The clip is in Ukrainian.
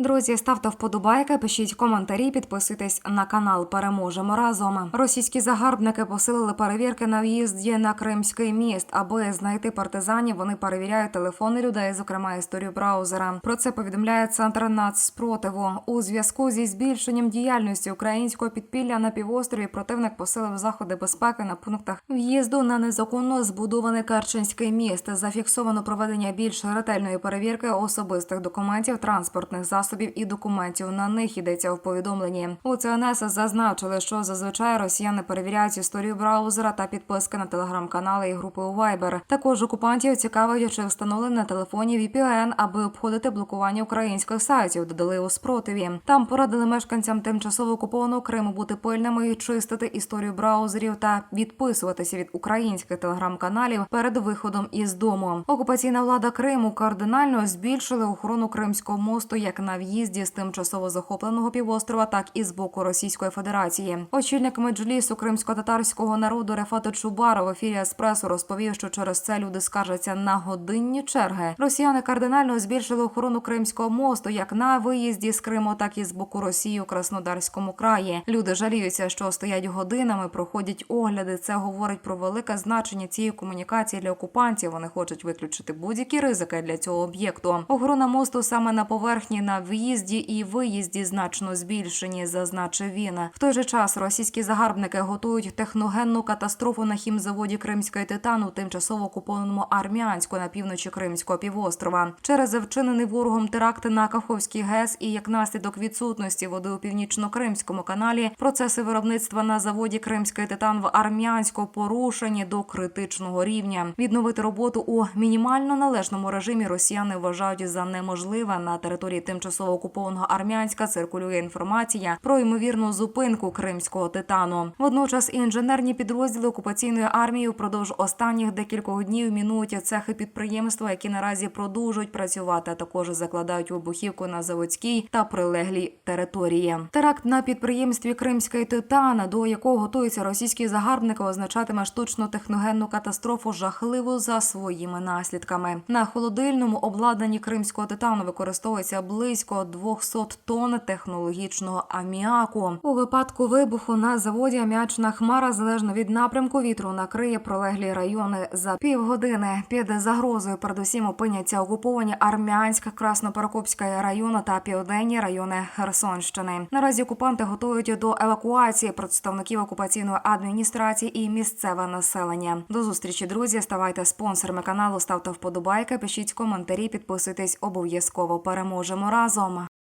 Друзі, ставте вподобайки, пишіть коментарі, підписуйтесь на канал. Переможемо разом. Російські загарбники посилили перевірки на в'їзді на Кримський міст. Аби знайти партизанів, вони перевіряють телефони людей, зокрема історію браузера. Про це повідомляє центр нацспротиву. У зв'язку зі збільшенням діяльності українського підпілля на півострові противник посилив заходи безпеки на пунктах в'їзду на незаконно збудований Керченський міст. Зафіксовано проведення більш ретельної перевірки особистих документів, транспортних засобів і документів. На них йдеться в повідомленні. У ЦНС зазначили, що зазвичай росіяни перевіряють історію браузера та підписки на телеграм-канали і групи у Viber. Також окупантів цікавить, чи встановлений на телефоні VPN, аби обходити блокування українських сайтів. Додали у спротиві. Там порадили мешканцям тимчасово окупованого Криму бути пильними і чистити історію браузерів та відписуватися від українських телеграм-каналів перед виходом із дому. Окупаційна влада Криму кардинально збільшили охорону Кримського мосту як на в'їзді з тимчасово захопленого півострова, так і з боку Російської Федерації. Очільник меджлісу кримсько-татарського народу Рефат Чубаров в ефірі Еспресо розповів, що через це люди скаржаться на годинні черги. Росіяни кардинально збільшили охорону Кримського мосту як на виїзді з Криму, так і з боку Росії у Краснодарському краї. Люди жаліються, що стоять годинами, проходять огляди. Це говорить про велике значення цієї комунікації для окупантів. Вони хочуть виключити будь-які ризики для цього об'єкту. Охорона мосту саме на поверхні на в'їзді і виїзді значно збільшені, зазначив він. В той же час російські загарбники готують техногенну катастрофу на хімзаводі Кримської титану тимчасово окупованому Армянську на півночі Кримського півострова. Через вчинений ворогом теракт на Каховській ГЕС і як наслідок відсутності води у північно-кримському каналі процеси виробництва на заводі Кримський титан в Армянську порушені до критичного рівня. Відновити роботу у мінімально належному режимі росіяни вважають за неможливе на території тимчасово окупованого Армянська. Циркулює інформація про ймовірну зупинку кримського титану. Водночас інженерні підрозділи окупаційної армії впродовж останніх декількох днів мінують цехи підприємства, які наразі продовжують працювати. а Також закладають вибухівку на заводській та прилеглій території. Теракт на підприємстві Кримський титан, до якого готуються російські загарбники, означатиме штучно техногенну катастрофу жахливу за своїми наслідками. На холодильному обладнанні кримського титану використовується близько 200 тонн технологічного аміаку. У випадку вибуху на заводі аміачна хмара залежно від напрямку вітру накриє пролеглі райони за півгодини. Під загрозою передусім опиняться окуповані Армянськ, Краснопаракопська району та південні райони Херсонщини. Наразі окупанти готують до евакуації представників окупаційної адміністрації і місцеве населення. До зустрічі, друзі. Ставайте спонсорами каналу, ставте вподобайки, пишіть коментарі, підписуйтесь обов'язково. Переможемо разом. Amazoma.